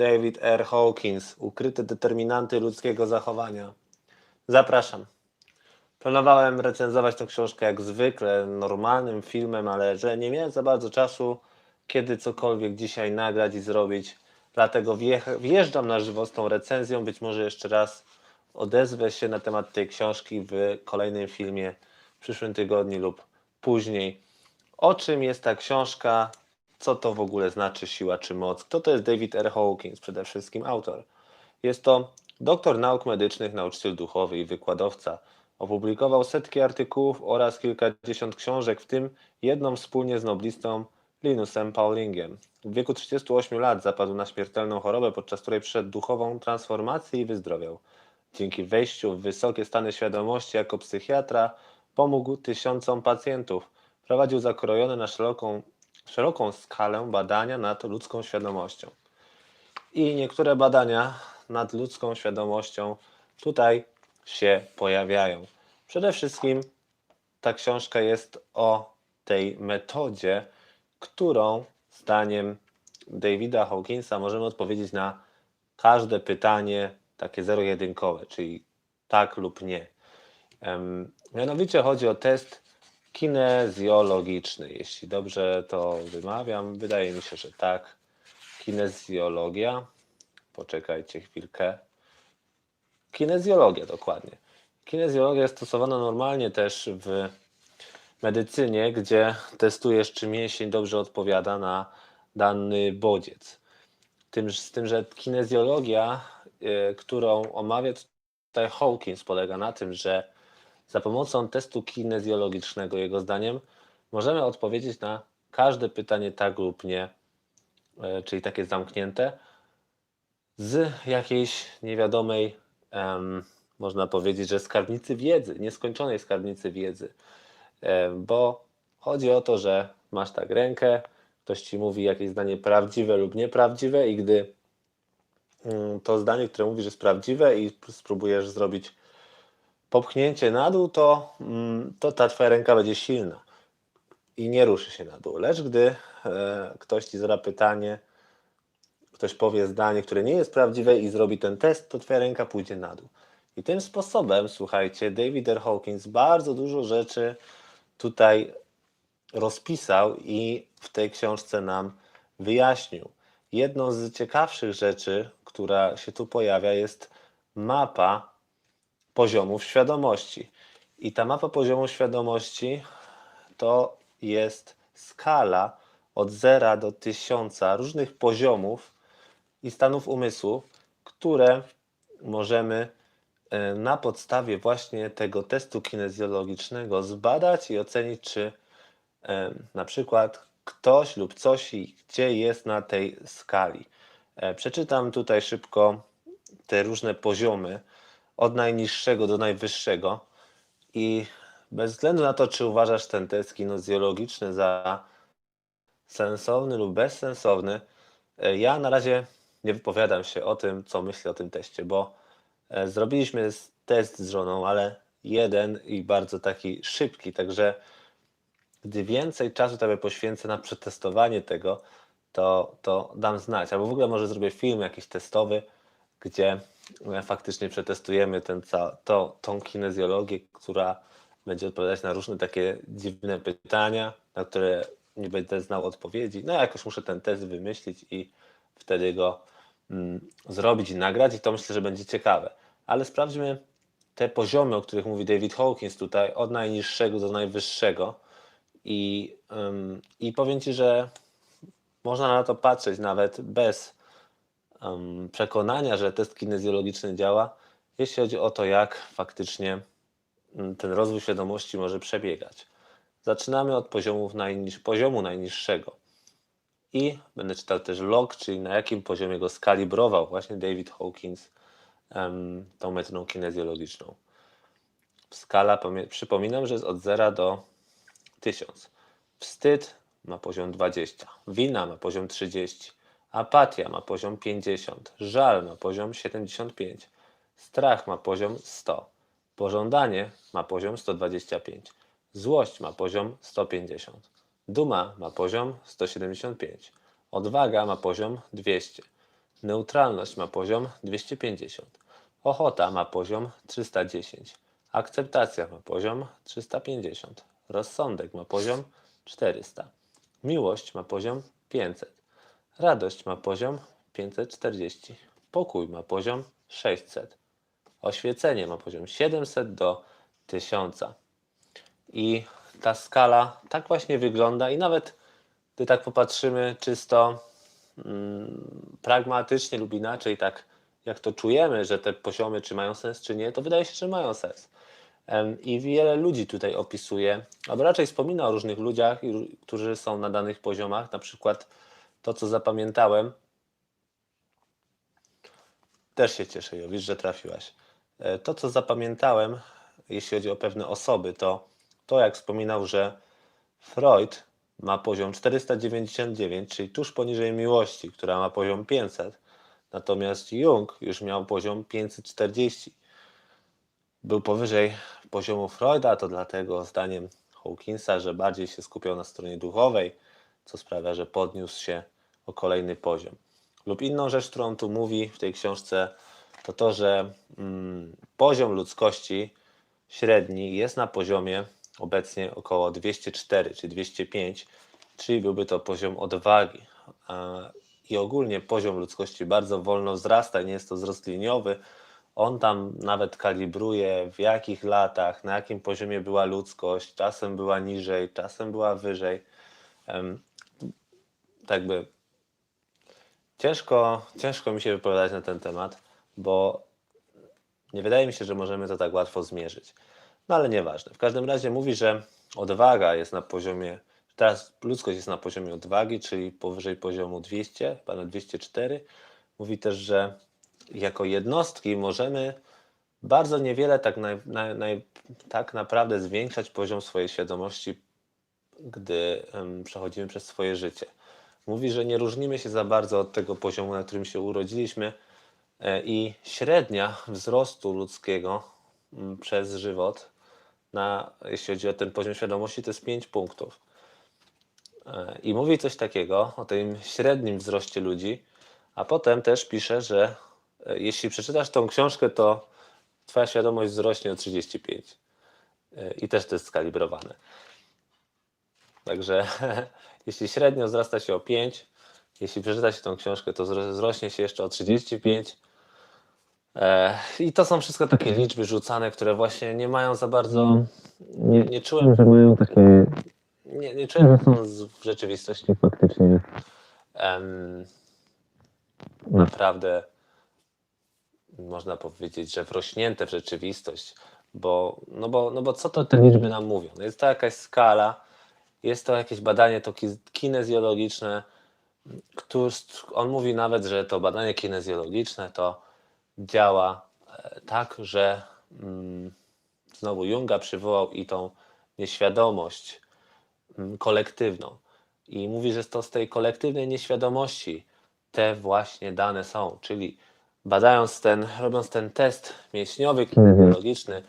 David R. Hawkins, Ukryte determinanty ludzkiego zachowania. Zapraszam. Planowałem recenzować tę książkę jak zwykle, normalnym filmem, ale że nie miałem za bardzo czasu, kiedy cokolwiek dzisiaj nagrać i zrobić. Dlatego wjeżdżam na żywo z tą recenzją. Być może jeszcze raz odezwę się na temat tej książki w kolejnym filmie w przyszłym tygodniu lub później. O czym jest ta książka? Co to w ogóle znaczy siła czy moc? Kto to jest David R. Hawkins? Przede wszystkim autor. Jest to doktor nauk medycznych, nauczyciel duchowy i wykładowca. Opublikował setki artykułów oraz kilkadziesiąt książek, w tym jedną wspólnie z noblistą Linusem Paulingiem. W wieku 38 lat zapadł na śmiertelną chorobę, podczas której przeszedł duchową transformację i wyzdrowiał. Dzięki wejściu w wysokie stany świadomości jako psychiatra pomógł tysiącom pacjentów. Prowadził zakrojone na szeroką, szeroką skalę badania nad ludzką świadomością. I niektóre badania nad ludzką świadomością tutaj się pojawiają. Przede wszystkim ta książka jest o tej metodzie, którą zdaniem Davida Hawkinsa możemy odpowiedzieć na każde pytanie takie zero-jedynkowe, czyli tak lub nie. Mianowicie chodzi o test kinezjologiczny, jeśli dobrze to wymawiam. Wydaje mi się, że tak. Kinezjologia. Poczekajcie chwilkę. Kinezjologia, dokładnie. Kinezjologia jest stosowana normalnie też w medycynie, gdzie testujesz, czy mięsień dobrze odpowiada na dany bodziec. Tym, z tym, że kinezjologia, y, którą omawia tutaj Hawkins, polega na tym, że za pomocą testu kinezjologicznego, jego zdaniem, możemy odpowiedzieć na każde pytanie tak lub nie, y, czyli takie zamknięte, z jakiejś niewiadomej, można powiedzieć, że skarbnicy wiedzy, nieskończonej skarbnicy wiedzy. Em, Bo chodzi o to, że masz tak rękę, ktoś ci mówi jakieś zdanie prawdziwe lub nieprawdziwe, i gdy mm, to zdanie, które mówisz, jest prawdziwe i spróbujesz zrobić popchnięcie na dół, to, mm, to ta twoja ręka będzie silna i nie ruszy się na dół. Lecz gdy e, ktoś ci zada pytanie, ktoś powie zdanie, które nie jest prawdziwe i zrobi ten test, to twoja ręka pójdzie na dół. I tym sposobem, słuchajcie, David R. Hawkins bardzo dużo rzeczy tutaj rozpisał i w tej książce nam wyjaśnił. Jedną z ciekawszych rzeczy, która się tu pojawia, jest mapa poziomów świadomości. I ta mapa poziomu świadomości to jest skala od 0 do 1000 różnych poziomów i stanów umysłu, które możemy e, na podstawie właśnie tego testu kinezjologicznego zbadać i ocenić, czy e, na przykład ktoś lub coś i gdzie jest na tej skali. E, Przeczytam tutaj szybko te różne poziomy od najniższego do najwyższego i bez względu na to, czy uważasz ten test kinezjologiczny za sensowny lub bezsensowny, e, ja na razie nie wypowiadam się o tym, co myślę o tym teście, bo e, zrobiliśmy test z żoną, ale jeden i bardzo taki szybki, także gdy więcej czasu tobie poświęcę na przetestowanie tego, to, to dam znać. Albo w ogóle może zrobię film jakiś testowy, gdzie faktycznie przetestujemy ten, tą kinezjologię, która będzie odpowiadać na różne takie dziwne pytania, na które nie będę znał odpowiedzi. No jakoś muszę ten test wymyślić i wtedy go mm, zrobić i nagrać i to myślę, że będzie ciekawe. Ale sprawdźmy te poziomy, o których mówi David Hawkins tutaj, od najniższego do najwyższego i, ym, i powiem Ci, że można na to patrzeć nawet bez przekonania, że test kinezjologiczny działa, jeśli chodzi o to, jak faktycznie mm, ten rozwój świadomości może przebiegać. Zaczynamy od najniż, poziomu najniższego. I będę czytał też log, czyli na jakim poziomie go skalibrował właśnie David Hawkins em, tą metodą kinezjologiczną. Skala, przypominam, że jest od 0 do 1000. Wstyd ma poziom 20, wina ma poziom 30, apatia ma poziom 50, żal ma poziom 75, strach ma poziom 100, pożądanie ma poziom 125, złość ma poziom 150, duma ma poziom 175, odwaga ma poziom 200, Neutralność ma poziom 250. Ochota ma poziom 310. Akceptacja ma poziom 350. Rozsądek ma poziom 400. Miłość ma poziom 500. Radość ma poziom 540. Pokój ma poziom 600. Oświecenie ma poziom 700 do 1000. I ta skala tak właśnie wygląda i nawet gdy tak popatrzymy czysto mm, pragmatycznie lub inaczej, tak jak to czujemy, że te poziomy czy mają sens, czy nie, to wydaje się, że mają sens. I wiele ludzi tutaj opisuje, albo raczej wspomina o różnych ludziach, którzy są na danych poziomach. Na przykład to, co zapamiętałem, też się cieszę, Jowisz, że trafiłaś. E, To, co zapamiętałem, jeśli chodzi o pewne osoby, to to, jak wspominał, że Freud ma poziom 499, czyli tuż poniżej miłości, która ma poziom 500, natomiast Jung już miał poziom 540. Był powyżej poziomu Freuda, to dlatego zdaniem Hawkinsa, że bardziej się skupiał na stronie duchowej, co sprawia, że podniósł się o kolejny poziom. Lub inną rzecz, którą tu mówi w tej książce, to to, że mm, poziom ludzkości średni jest na poziomie obecnie około 204 czy 205, czyli byłby to poziom odwagi. I ogólnie poziom ludzkości bardzo wolno wzrasta, nie jest to wzrost liniowy. On tam nawet kalibruje, w jakich latach, na jakim poziomie była ludzkość. Czasem była niżej, czasem była wyżej. Tak by ciężko, ciężko mi się wypowiadać na ten temat, bo nie wydaje mi się, że możemy to tak łatwo zmierzyć. No ale nieważne. W każdym razie mówi, że odwaga jest na poziomie, teraz ludzkość jest na poziomie odwagi, czyli powyżej poziomu 200, chyba na 204. Mówi też, że jako jednostki możemy bardzo niewiele tak, tak naprawdę zwiększać poziom swojej świadomości, gdy em, przechodzimy przez swoje życie. Mówi, że nie różnimy się za bardzo od tego poziomu, na którym się urodziliśmy e, i średnia wzrostu ludzkiego mm, przez żywot, na, jeśli chodzi o ten poziom świadomości, to jest 5 punktów. E, I mówi coś takiego o tym średnim wzroście ludzi, a potem też pisze, że e, jeśli przeczytasz tą książkę, to Twoja świadomość wzrośnie o 35. E, I też to jest skalibrowane. Także jeśli średnio wzrasta się o 5, jeśli przeczyta się tą książkę, to wzro- wzrośnie się jeszcze o 35. E, I to są wszystko takie liczby rzucane, które właśnie nie mają za bardzo. Nie, nie czułem, że mają takie nie, nie czułem, że są w rzeczywistości faktycznie em, naprawdę można powiedzieć, że wrośnięte w rzeczywistość, bo, no bo, no bo co to te liczby nam mówią? No Jest to jakaś skala, jest to jakieś badanie to ki- kinezjologiczne, który, on mówi nawet, że to badanie kinezjologiczne to działa e, tak, że mm, znowu Junga przywołał i tą nieświadomość mm, kolektywną. I mówi, że to z tej kolektywnej nieświadomości te właśnie dane są, czyli badając ten, robiąc ten test mięśniowy, kinezjologiczny,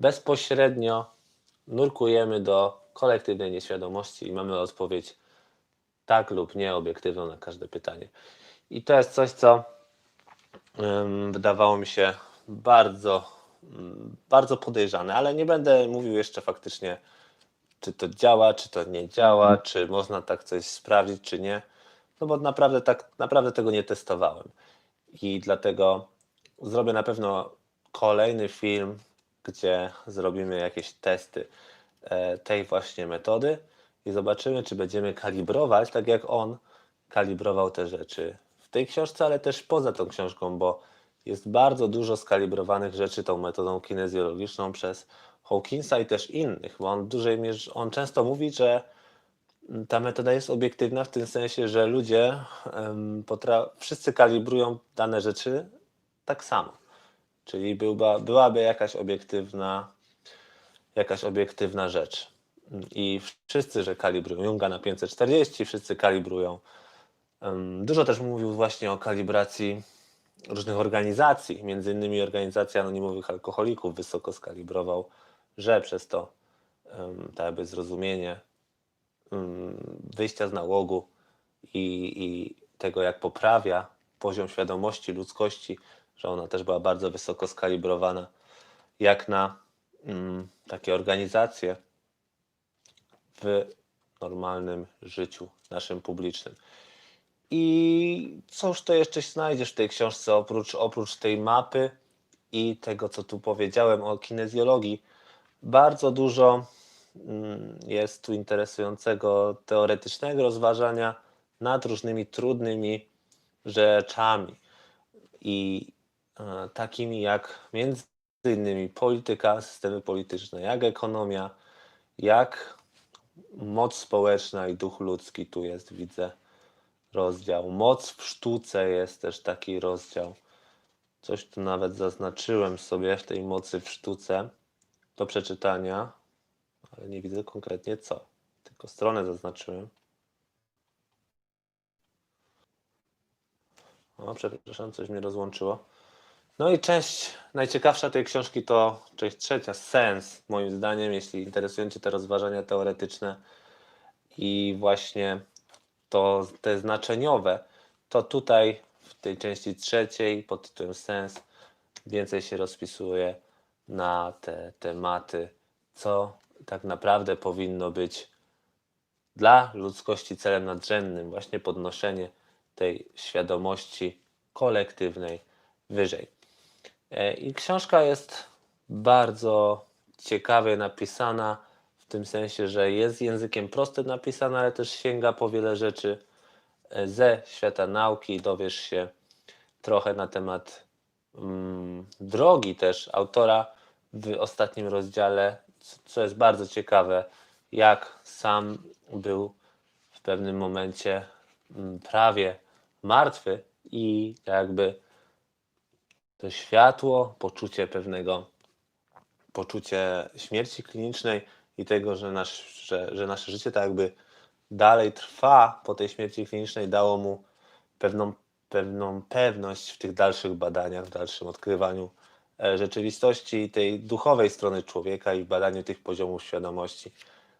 bezpośrednio nurkujemy do kolektywnej nieświadomości i mamy odpowiedź tak lub nie obiektywną na każde pytanie. I to jest coś, co wydawało mi się bardzo, mm, bardzo podejrzane, ale nie będę mówił jeszcze faktycznie, czy to działa, czy to nie działa, czy można tak coś sprawdzić, czy nie. No bo naprawdę tak, naprawdę tego nie testowałem. I dlatego zrobię na pewno kolejny film, gdzie zrobimy jakieś testy tej właśnie metody i zobaczymy, czy będziemy kalibrować, tak jak on kalibrował te rzeczy w tej książce, ale też poza tą książką, bo jest bardzo dużo skalibrowanych rzeczy tą metodą kinezjologiczną przez Hawkinsa i też innych, bo on dużej mierze, on często mówi, że ta metoda jest obiektywna w tym sensie, że ludzie wszyscy kalibrują dane rzeczy tak samo. Czyli byłba, byłaby jakaś obiektywna, jakaś obiektywna rzecz. I wszyscy, że kalibrują Junga na 540, wszyscy kalibrują. Dużo też mówił właśnie o kalibracji różnych organizacji, między innymi organizacja anonimowych alkoholików wysoko skalibrował, że przez to tak jakby zrozumienie wyjścia z nałogu i, i tego, jak poprawia poziom świadomości ludzkości, że ona też była bardzo wysoko skalibrowana, jak na takie organizacje w normalnym życiu naszym publicznym. I cóż to jeszcze znajdziesz w tej książce oprócz, oprócz tej mapy i tego, co tu powiedziałem o kinezjologii? Bardzo dużo mm, jest tu interesującego teoretycznego rozważania nad różnymi trudnymi rzeczami i e, takimi jak między innymi polityka, systemy polityczne, jak ekonomia, jak moc społeczna i duch ludzki. Tu jest, widzę, rozdział. Moc w sztuce jest też taki rozdział. Coś tu nawet zaznaczyłem sobie w tej mocy w sztuce do przeczytania, ale nie widzę konkretnie co. Tylko stronę zaznaczyłem. O, przepraszam, coś mnie rozłączyło. No i część najciekawsza tej książki to część trzecia, sens, moim zdaniem, jeśli interesują Cię te rozważania teoretyczne i właśnie to te znaczeniowe, to tutaj w tej części trzeciej pod tytułem sens więcej się rozpisuje na te tematy, co tak naprawdę powinno być dla ludzkości celem nadrzędnym, właśnie podnoszenie tej świadomości kolektywnej wyżej. E, I książka jest bardzo ciekawie napisana, w tym sensie, że jest językiem prostym napisana, ale też sięga po wiele rzeczy e, ze świata nauki. Dowiesz się trochę na temat mm, drogi też autora w ostatnim rozdziale, co jest bardzo ciekawe, jak sam był w pewnym momencie mm, prawie martwy i jakby to światło, poczucie pewnego, poczucie śmierci klinicznej i tego, że, nasz, że, że nasze życie tak jakby dalej trwa po tej śmierci klinicznej, dało mu pewną, pewną pewność w tych dalszych badaniach, w dalszym odkrywaniu e, rzeczywistości i tej duchowej strony człowieka i w badaniu tych poziomów świadomości.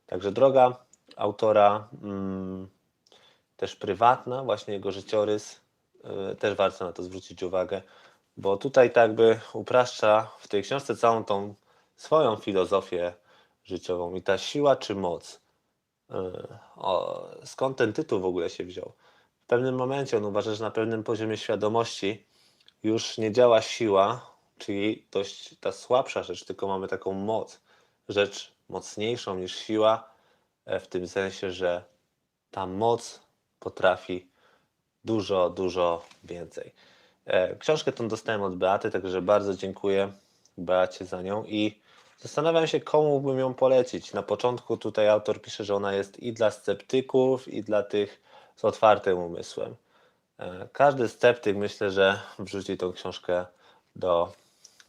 Także droga autora, mm, też prywatna, właśnie jego życiorys, y, też warto na to zwrócić uwagę, bo tutaj tak by upraszcza w tej książce całą tą swoją filozofię życiową. I ta siła czy moc, y, o, skąd ten tytuł w ogóle się wziął? W pewnym momencie on uważa, że na pewnym poziomie świadomości już nie działa siła, czyli dość ta słabsza rzecz, tylko mamy taką moc, rzecz mocniejszą niż siła, e, w tym sensie, że ta moc potrafi dużo, dużo więcej. E, Książkę tą dostałem od Beaty, także bardzo dziękuję Beacie za nią i zastanawiam się, komu bym ją polecić. Na początku tutaj autor pisze, że ona jest i dla sceptyków, i dla tych z otwartym umysłem. E, Każdy sceptyk myślę, że wrzuci tą książkę do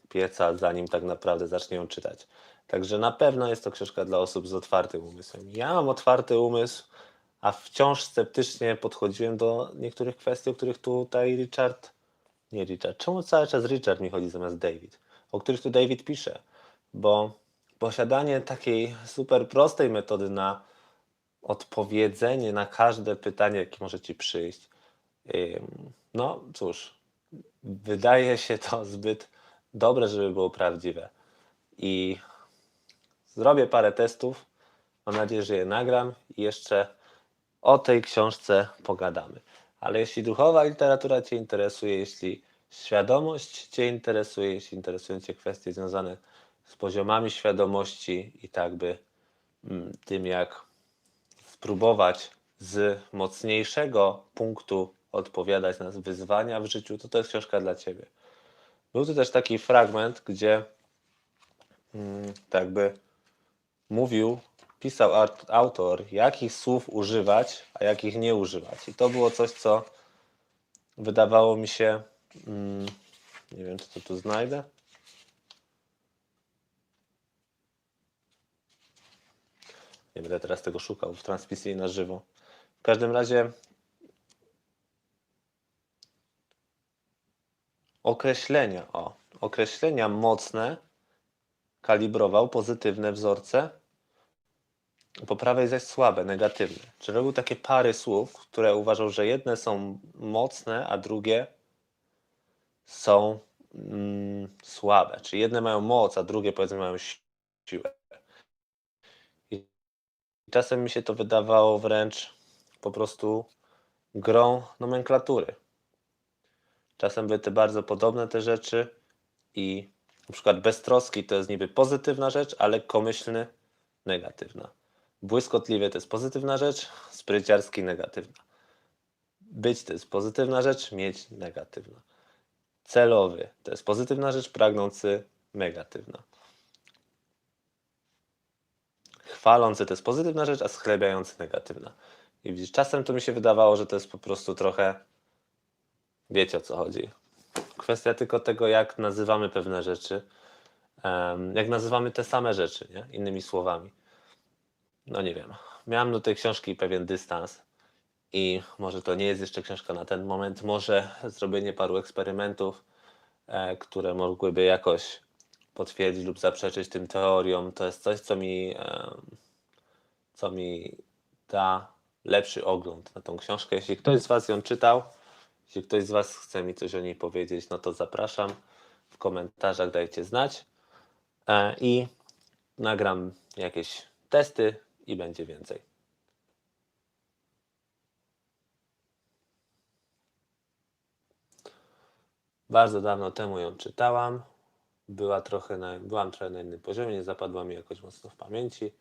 pieca, zanim tak naprawdę zacznie ją czytać. Także na pewno jest to książka dla osób z otwartym umysłem. Ja mam otwarty umysł, a wciąż sceptycznie podchodziłem do niektórych kwestii, o których tutaj Richard, nie Richard, czemu cały czas Richard mi chodzi zamiast David, o których tu David pisze, bo posiadanie takiej super prostej metody na odpowiedzenie na każde pytanie, jakie może ci przyjść, no cóż, wydaje się to zbyt dobre, żeby było prawdziwe. I zrobię parę testów, mam nadzieję, że je nagram i jeszcze o tej książce pogadamy. Ale jeśli duchowa literatura Cię interesuje, jeśli świadomość Cię interesuje, jeśli interesują Cię kwestie związane z poziomami świadomości i tak by mm, tym, jak spróbować z mocniejszego punktu odpowiadać na wyzwania w życiu, to to jest książka dla Ciebie. Był tu też taki fragment, gdzie mm, tak by mówił, pisał autor, jakich słów używać, a jakich nie używać. I to było coś, co wydawało mi się, mm, nie wiem, czy to tu znajdę. Nie będę teraz tego szukał w transmisji na żywo. W każdym razie określenia, o, określenia mocne kalibrował pozytywne wzorce, po prawej zaś słabe, negatywne. Czy robił takie pary słów, które uważał, że jedne są mocne, a drugie są mm, słabe. Czyli jedne mają moc, a drugie powiedzmy mają si- siłę. I czasem mi się to wydawało wręcz po prostu grą nomenklatury. Czasem były te bardzo podobne te rzeczy i na przykład beztroski to jest niby pozytywna rzecz, a lekkomyślny negatywna. Błyskotliwy to jest pozytywna rzecz, spryciarski negatywna. Być to jest pozytywna rzecz, mieć negatywna. Celowy to jest pozytywna rzecz, pragnący negatywna. Chwalący to jest pozytywna rzecz, a schlebiający negatywna. I widzisz, czasem to mi się wydawało, że to jest po prostu trochę. Wiecie o co chodzi. Kwestia tylko tego, jak nazywamy pewne rzeczy. Jak nazywamy te same rzeczy, nie? innymi słowami. No nie wiem. Miałem do tej książki pewien dystans i może to nie jest jeszcze książka na ten moment. Może zrobienie paru eksperymentów, e, które mogłyby jakoś potwierdzić lub zaprzeczyć tym teoriom, to jest coś, co mi, em, co mi da lepszy ogląd na tą książkę. Jeśli ktoś z Was ją czytał, jeśli ktoś z Was chce mi coś o niej powiedzieć, no to zapraszam. W komentarzach dajcie znać. E, I nagram jakieś testy i będzie więcej. Bardzo dawno temu ją czytałam. Była trochę na, byłam trochę na innym poziomie, nie zapadła mi jakoś mocno w pamięci.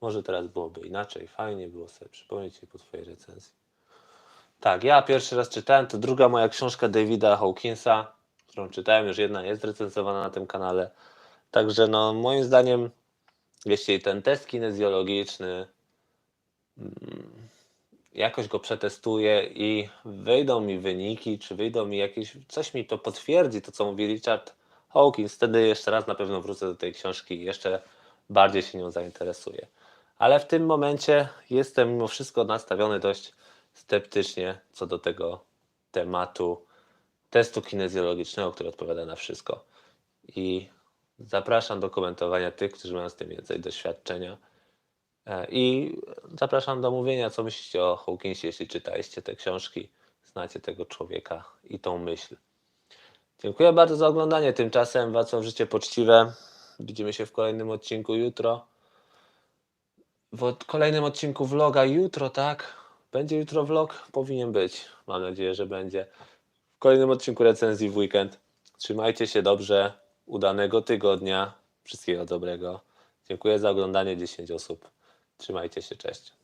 Może teraz byłoby inaczej, fajnie było sobie przypomnieć jej po Twojej recenzji. Tak, ja pierwszy raz czytałem, to druga moja książka Davida Hawkinsa, którą czytałem, już jedna jest recenzowana na tym kanale. Także no, moim zdaniem, jeśli ten test kinezjologiczny mm, jakoś go przetestuję i wyjdą mi wyniki, czy wyjdą mi jakieś, coś mi to potwierdzi, to co mówi Richard Hawkins, wtedy jeszcze raz na pewno wrócę do tej książki i jeszcze bardziej się nią zainteresuję. Ale w tym momencie jestem mimo wszystko nastawiony dość sceptycznie co do tego tematu testu kinezjologicznego, który odpowiada na wszystko. I zapraszam do komentowania tych, którzy mają z tym więcej doświadczenia. E, I zapraszam do mówienia, co myślicie o Hawkinsie, jeśli czytaliście te książki, znacie tego człowieka i tą myśl. Dziękuję bardzo za oglądanie. Tymczasem Wacław Życie Poczciwe. Widzimy się w kolejnym odcinku jutro. W kolejnym odcinku vloga jutro, tak? Będzie jutro vlog? Powinien być. Mam nadzieję, że będzie. W kolejnym odcinku recenzji w weekend. Trzymajcie się dobrze. Udanego tygodnia. Wszystkiego dobrego. Dziękuję za oglądanie 10 osób. Trzymajcie się, cześć.